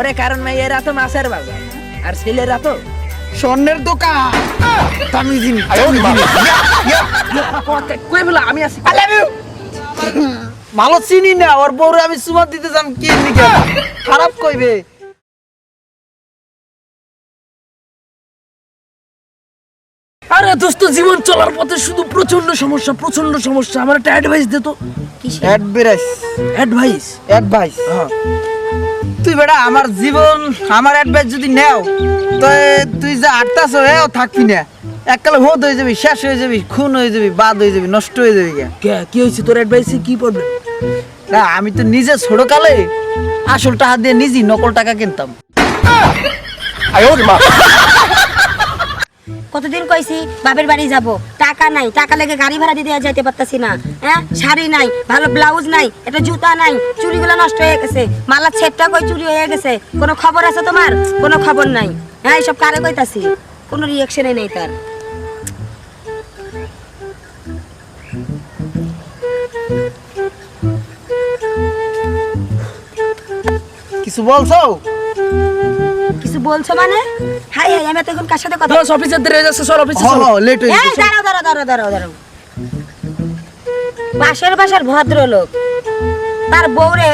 ওরে কারণ মেয়েরা তো মাছের বাজার। আর ছেলেরা তো স্বর্ণের দোকান। দামি জিনিস কই বলে আমি আছি. ভালো চিনি না ওর বউরে আমি সুমাত দিতে যাম কি নিকে খারাপ কইবে। আরে দোস্ত জীবন চলার পথে শুধু প্রচণ্ড সমস্যা প্রচণ্ড সমস্যা। আমার একটা অ্যাডভাইস দে তো। অ্যাডভাইস অ্যাডভাইস অ্যাডভাইস তুই বেটা আমার জীবন আমার অ্যাডভাইস যদি নেও তো তুই যে আটতাস হয়েও থাকবি না। এককালে হোদ হয়ে যাবি শেষ হয়ে যাবি খুন হয়ে যাবি বাদ হয়ে যাবি নষ্ট হয়ে যাবি কে কে কি হয়েছে? তোর অ্যাডভাইসে কি পড়বে না আমি তো নিজে ছোট কালে আসল টাকা দিয়ে নিজেই নকল টাকা কিনতাম। কতদিন কইছি বাপের বাড়ি যাব। টাকা নাই টাকা লেগে গাড়ি ভাড়া দিতে যাইতে পারতাছি না হ্যাঁ? শাড়ি নাই ভালো ব্লাউজ নাই একটা জুতা নাই চুড়িগুলো নষ্ট হয়ে গেছে। মালার ছেপটা কই চুরি হয়ে গেছে। কোনো খবর আছে তোমার? কোনো খবর নাই। হ্যাঁ এইসব কারে কইতাছি? কোনো রিয়াকশনই নেই তার। কিছু বলছো? কিছু বলছো মানে? হাই হাই আমি তো এখন কার সাথে কথা দশ অফিসের দেরি হয়ে যাচ্ছে সর অফিসে চল লেট হয়ে গেছে দাঁড়াও দাঁড়াও দাঁড়াও দাঁড়াও দাঁড়াও বাসার ভদ্রলোক তার বউরে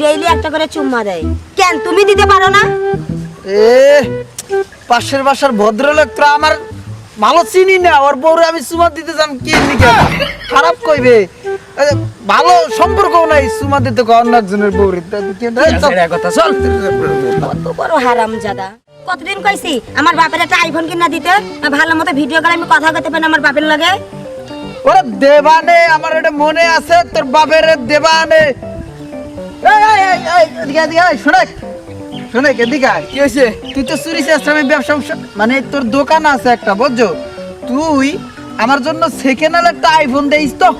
ডেইলি একটা করে চুম্মা দেয় কেন তুমি দিতে পারো না এ পাশের বাসার ভদ্রলোক তো আমার ভালো চিনি না ওর বউরে আমি সুমা দিতে যাম কি নিকে খারাপ কইবে ভালো সম্পর্ক নাই সুমা দিতে অন্য একজনের বউরে চল। কথা চল কত বড় হারাম জাদা কতদিন কইছি? আমার বাপের একটা আইফোন কিনা দিতে। ভালো মতো ভিডিও করে আমি কথা কইতে পারি আমার বাপের লগে। ওরে দেবানে আমার এটা মনে আছে তোর বাপের দেবানে। এই, এই, এই, এই, এদিকে, এদিকে, এই, শোনেক। শোনেক এদিকে কি হয়েছে তুই তো চুরি ব্যবসা ব্যবসা- মানে তোর দোকান আছে একটা বুঝছ? তুই আমার জন্য সেকেন্ড হ্যান্ড একটা আইফোন দেইস তো।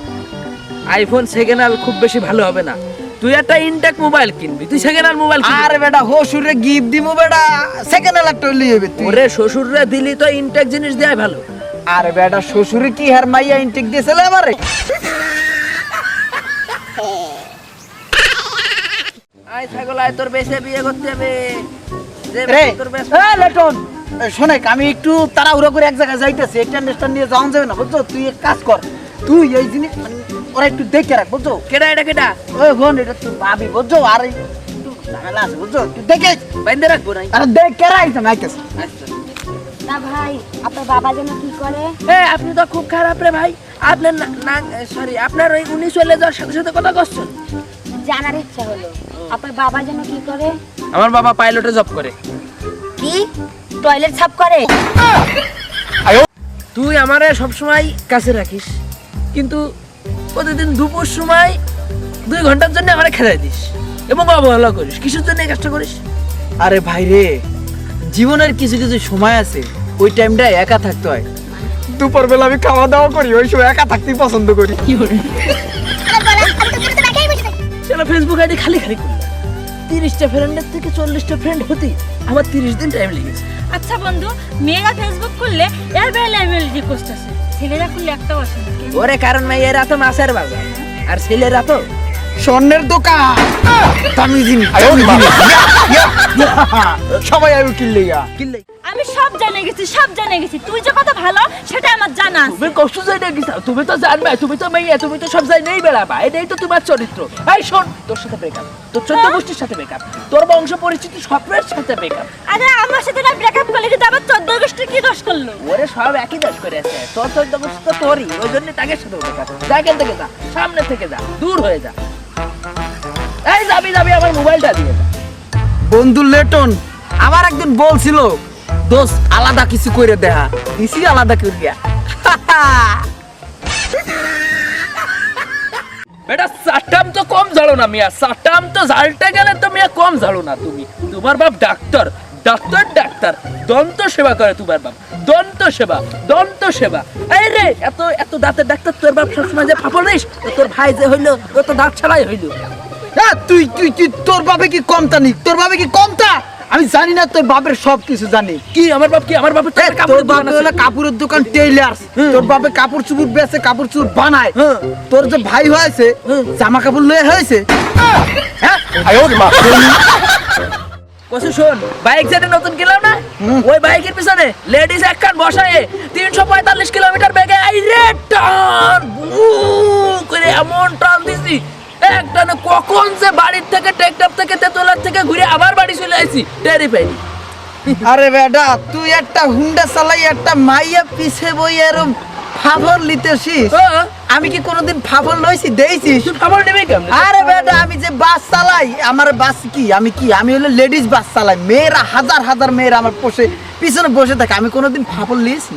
আইফোন সেকেন্ড হ্যান্ড খুব বেশি ভালো হবে না। তুই একটা ইনটেক মোবাইল কিনবি তুই সেকেন্ড হ্যান্ড মোবাইল আর বেটা হসুরে গিফট দিমু বেটা সেকেন্ড হ্যান্ড একটা লিয়ে তুই। ওরে শ্বশুররে দিলি তো ইনটেক জিনিস দেয় ভালো। আর বেটা শ্বশুরে কি হার মাইয়া ইনটেক দিয়েছিল আমারে? আয় ছাগল আয় তোর বেশে বিয়ে করতে হবে। যে রে তোর বেশে এ লেটন এ, আমি একটু তাড়াহুড়ো করে এক জায়গায় যাইতেছি একটা আন্ডারস্ট্যান্ড নিয়ে যাওয়া যাবে না বুঝছ? তুই এক কাজ কর তুই এই জিনিস মানে ওরা একটু দেখে রাখ বুঝছ? কেডা এটা কেডা? ওই বোন এটা তুই ভাবি বুঝছ? আর ঝামেলা আছে বুঝছ? তুই দেখে বাইন্দে রাখব নাই। আরে দেখে রাখতাম আইতেছে আচ্ছা। না ভাই আপনার বাবা যেন কি করে? এ আপনি তো খুব খারাপ রে ভাই। আপনার না সরি আপনার ওই উনি চলে যাওয়ার সাথে সাথে কথা করছেন জানার ইচ্ছা হলো। আপনার বাবা যেন কি করে? আমার বাবা পাইলটে জব করে। কি? টয়লেট সাফ করে? তুই আমারে সবসময় কাছে রাখিস। কিন্তু প্রতিদিন দুপুর সময় দুই ঘণ্টার জন্য আমার খেলাই দিস এবং অবহেলা করিস। কিসের জন্য এই কাজটা করিস? আরে ভাই রে জীবনের কিছু কিছু সময় আছে ওই টাইমটা একা থাকতে হয়। দুপুর বেলা আমি খাওয়া দাওয়া করি ওই সময় একা থাকতেই পছন্দ করি। সেটা ফেসবুক আইডি খালি খালি করলাম তিরিশটা ফ্রেন্ডের থেকে চল্লিশটা ফ্রেন্ড হতে আমার তিরিশ দিন টাইম লেগেছে। আচ্ছা বন্ধু মেয়েরা ফেসবুক খুললে রিকোয়েস্ট আছে ছেলেরা খুললে একটাও আসে না। ওরে কারণ মেয়েরা তো মাছের বাজার। আর ছেলেরা তো স্বর্ণের দোকান। দামি জিনিস সবাই আমি কিনলে কিনলে আমি সব জেনে গেছি সব জেনে গেছি। তুই যে কত ভালো সেটা আমার জানা আছে। তুমি কষ্ট যাই না গেছো তুমি তো জানবে তুমি তো মেয়ে তুমি তো সব যাই নেই বেড়াবা। এটাই তো তোমার চরিত্র। এই শোন তোর সাথে ব্রেকআপ তোর চোদ্দ গোষ্ঠীর সাথে ব্রেকআপ তোর বংশ পরিচিতি সবের সাথে ব্রেকআপ আরে আমার সাথে না ব্রেকআপ করলে কিন্তু আবার চোদ্দ গোষ্ঠী কি দোষ করল? ওরে সব একই দোষ করে আছে। তোর চোদ্দ গোষ্ঠী তো তোরই ওই জন্য তাকে সাথে ব্রেকআপ যা এখান থেকে যা সামনে থেকে যা দূর হয়ে যা। এই যাবি যাবি আমার মোবাইলটা দিয়ে যা। বন্ধু লেটন আমার একদিন বলছিল দোস্ত, আলাদা কিছু করে দেখা দিছি আলাদা করিয়া। বেটা সাটাম তো কম ঝাড়ো না মিয়া। সাটাম তো ঝাড়তে গেলে তো মিয়া কম ঝাড়ো না তুমি। তোমার বাপ ডাক্তার। Doctor doctor. দন্ত সেবা করে তোমার বাপ। দন্ত সেবা দন্ত সেবা। এই রে, এত এত দাঁতের ডাক্তার তোর বাপ সবসময় যে ফাপড় দিস তোর ভাই যে হইল, ও তো দাঁত ছাড়াই হইল। হ্যাঁ তুই তুই তুই, তোর বাপে কি কমতা নি? তোর বাপে কি কমতা? আমি জানি না তোর বাপের সব কিছু জানি। কি আমার বাপ কি? আমার বাপের একটা তোর কাপড়ের বাপ দোকান আছে। হলো কাপড়ের দোকান টেইলার তোর বাপে কাপড় চুপুর বেচে কাপড় চুপুর বানায়। তোর যে ভাই হয়েছে জামা কাপড় লয়ে হয়েছে। হ্যাঁ? কসু শোন বাইক যেটা নতুন কিনলাম না? ওই বাইকের পিছনে লেডিস এক কান বসায় তিনশো পঁয়তাল্লিশ কিলোমিটার বেগে আই রে টান বু করে এমন টান দিছি। এক টানে কখন যে বাড়ির থেকে টেকটাপ থেকে তেতলার থেকে ঘুরে আবার বাড়ি চলে আসি টেরি পাইনি। আরে বেটা তুই একটা হুন্ডা চালাই একটা মাইয়া পিছে বই এরম ফাফর লিতেছিস। আমি কি কোনোদিন ফাফর লইছি দেইছিস? তুই নেবে কেমন? আরে বেটা আমি যে বাস চালাই আমার বাস কি? আমি কি? আমি হলো লেডিস বাস চালাই। মেয়েরা হাজার হাজার মেয়েরা আমার বসে পিছনে বসে থাকে। আমি কোনোদিন ফাফর লিয়েছি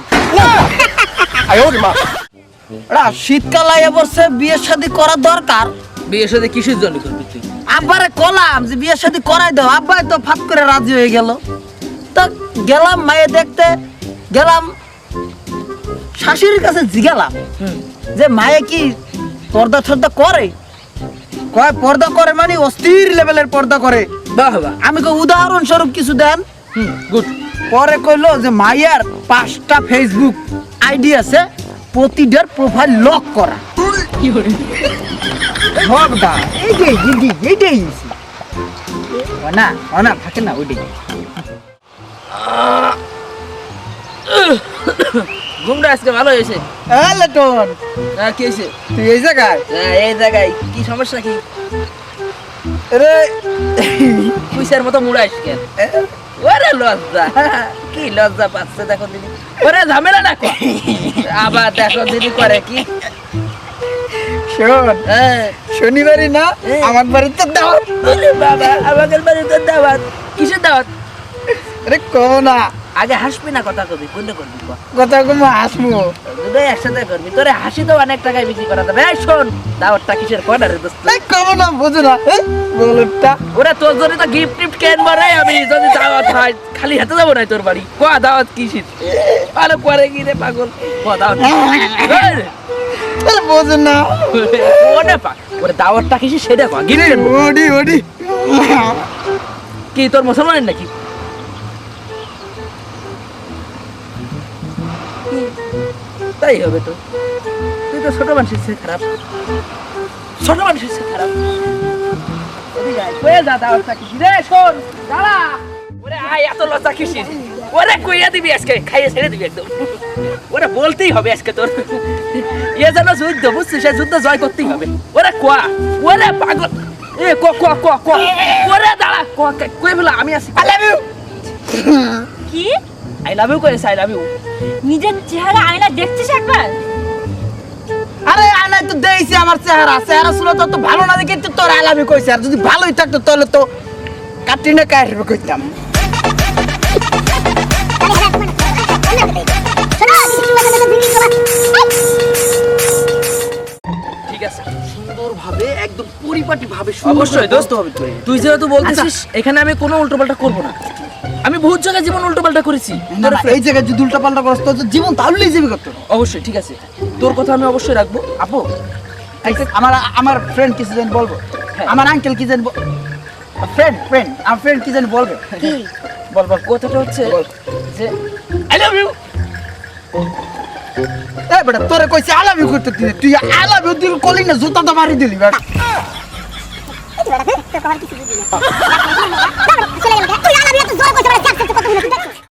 শীতকাল আইয়া বসে বিয়ের শাদী করা দরকার। বিয়ের সাথে কিসের জন্য করবি তুই? আব্বারে কলাম যে বিয়ের শাদী করাই দাও। আব্বাই তো ফাত করে রাজি হয়ে গেল। তা গেলাম মায়ে দেখতে গেলাম শাশুড়ির কাছে জিগেলাম। যে মায়ে কি পর্দা টর্দা করে? কয় পর্দা করে মানে অস্থির লেভেলের পর্দা করে। বাহ বাহ। আমি কই উদাহরণস্বরূপ কিছু দেন। হুম গুড। পরে কইলো যে মাইয়ার পাঁচটা ফেসবুক আইডি আছে প্রতিটার প্রোফাইল লক করা। কি করে লক দা এইটাই দিদি এইটাই না ও থাকে না ওইটাই। ঘুমটা আজকে ভালো হয়েছে? হ্যাঁ লেটন। হ্যাঁ কি হয়েছে? তুই এই জায়গায়? হ্যাঁ, এই জায়গায়। কি সমস্যা কি? রে পুইসার মতো মুড়াইস কেন? ওরে লজ্জা। কি লজ্জা পাচ্ছে দেখো দিদি। ওরে ঝামেলা না আবার দেখো দিদি করে কি। শোন। হ্যাঁ। শনিবারই না আমার বাড়িতে দাওয়াত। ওরে বাবা আমাদের বাড়িতে দাওয়াত। কিসের দাওয়াত? আরে কো না। আগে হাসবি না কথা কবি কোনটা করবি কথা কম আসব দুটোই একসাথে করবি। তোরে হাসি তো অনেক টাকায় বিক্রি করা যাবে। এই শোন দাওয়াতটা কিসের কর্নারে দোস্ত? এই কম না বুঝো না। বলটা। ওরে তোর জন্য তো গিফট টিফট কেনবো রে আমি? যদি দাওয়াত হয় খালি হাতে যাব না তোর বাড়ি। ক দাওয়াত কিসির? ভালো করে কি রে পাগল। ক দাওয়াত। এই, আরে বুঝো না। ওরে পা ওরে দাওয়াতটা কিসির সেটা কয়? গিফট ওডি ওডি। কি তোর মুসলমানের নাকি? তাই হবে তো। তুই তো ছোট মানুষের চেয়ে খারাপ। ছোট মানুষের চেয়ে খারাপ। ওদিকে আয়, যা দাওয়াতটা কিসির? রে শোন দাঁড়া। ওরে আয় এত লজ্জা কিসির? ওরে কইয়া দিবি আজকে খাইয়ে ছেড়ে দিবি একদম। ওরে বলতেই হবে আজকে তোর। এ যেন যুদ্ধ বুঝছিস? সে যুদ্ধ জয় করতেই হবে। ওরে কোয়া ওরে পাগল। এ ক ক ক ক। ওরে দাঁড়া ক ক- কই বলা আমি আছি। আই লাভ ইউ কি? আই লাভ ইউ কইছে আই লাভ ইউ নিজের চেহারা আয়না দেখছিস একবার? আরে আনাই তো দেইছি আমার চেহারা। চেহারা ছিল তো তো ভালো না দেখে তো তোর আলামি কইছে। আর যদি ভালোই থাকতো তাহলে তো কাটিনে কাটবে কইতাম। ঠিক আছে। সুন্দর একদম পরিপাটি ভাবে অবশ্যই দোস্ত। হবে তুই তুই যেহেতু বলতেছিস এখানে আমি কোনো উল্টোপাল্টা করব না। আমি বহুত জায়গায় জীবন উল্টোপাল্টা করেছি। না না, এই জায়গায় যদি উল্টা পাল্টা করস জীবন তাহলেই যাবে কত অবশ্যই ঠিক আছে। তোর কথা আমি অবশ্যই রাখব। আপু আমার আমার ফ্রেন্ড কিছু জানি বলব? হ্যাঁ। আমার আঙ্কেল কি জানি ফ্রেন্ড ফ্রেন্ড আমার ফ্রেন্ড কি জানি বলবে? বল বল। কথাটা হচ্ছে যে আই লাভ ইউ এ বেটা তোরে কইছে ইউ করতে তুই আই লাভ ইউ দিল কলি না জুতা তো মারি দিলি বেটা। চলে গেল তুই আলাবি এত